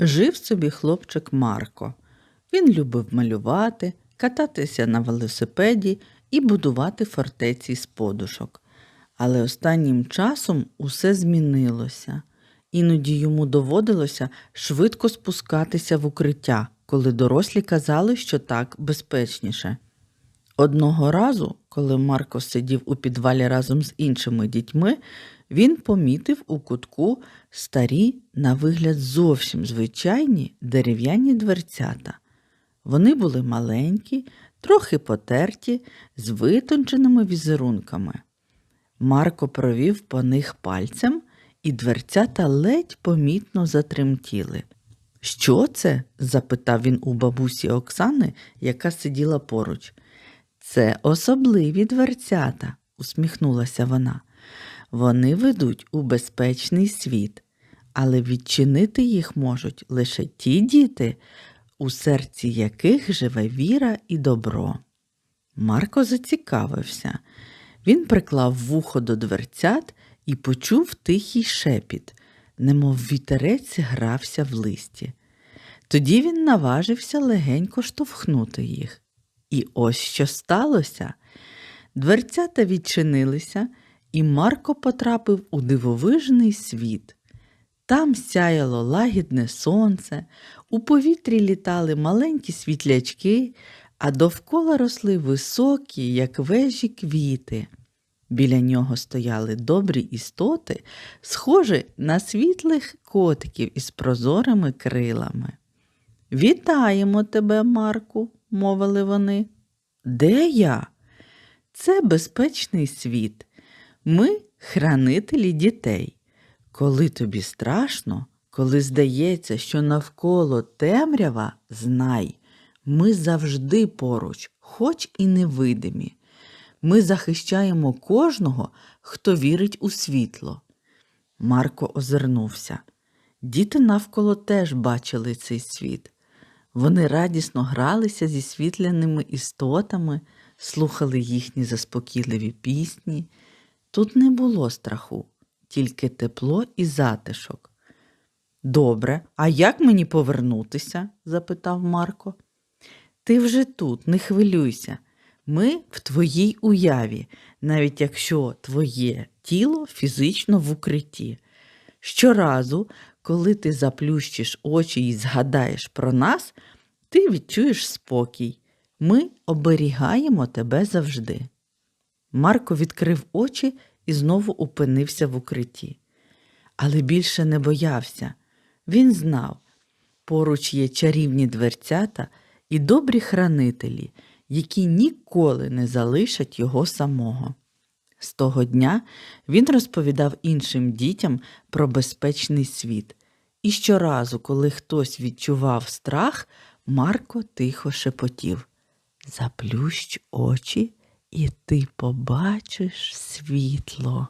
Жив собі хлопчик Марко. Він любив малювати, кататися на велосипеді і будувати фортеці з подушок. Але останнім часом усе змінилося. Іноді йому доводилося швидко спускатися в укриття, коли дорослі казали, що так безпечніше. Одного разу, коли Марко сидів у підвалі разом з іншими дітьми, він помітив у кутку старі, на вигляд зовсім звичайні дерев'яні дверцята. Вони були маленькі, трохи потерті, з витонченими візерунками. Марко провів по них пальцем, і дверцята ледь помітно затремтіли. Що це? запитав він у бабусі Оксани, яка сиділа поруч. Це особливі дверцята, усміхнулася вона. Вони ведуть у безпечний світ, але відчинити їх можуть лише ті діти, у серці яких живе віра і добро. Марко зацікавився. Він приклав вухо до дверцят і почув тихий шепіт, немов вітерець грався в листі. Тоді він наважився легенько штовхнути їх. І ось що сталося. Дверцята відчинилися, і Марко потрапив у дивовижний світ. Там сяяло лагідне сонце, у повітрі літали маленькі світлячки, а довкола росли високі, як вежі квіти. Біля нього стояли добрі істоти, схожі на світлих котиків із прозорими крилами. Вітаємо тебе, Марку, мовили вони. Де я? Це безпечний світ. Ми хранителі дітей. Коли тобі страшно, коли здається, що навколо темрява, знай, ми завжди поруч, хоч і невидимі. Ми захищаємо кожного, хто вірить у світло. Марко озирнувся. Діти навколо теж бачили цей світ. Вони радісно гралися зі світляними істотами, слухали їхні заспокійливі пісні. Тут не було страху, тільки тепло і затишок. Добре, а як мені повернутися? запитав Марко. Ти вже тут, не хвилюйся. Ми в твоїй уяві, навіть якщо твоє тіло фізично в укритті. Щоразу, коли ти заплющиш очі і згадаєш про нас, ти відчуєш спокій. Ми оберігаємо тебе завжди. Марко відкрив очі і знову опинився в укритті. Але більше не боявся. Він знав, поруч є чарівні дверцята і добрі хранителі, які ніколи не залишать його самого. З того дня він розповідав іншим дітям про безпечний світ, і щоразу, коли хтось відчував страх, Марко тихо шепотів Заплющ очі, і ти побачиш світло.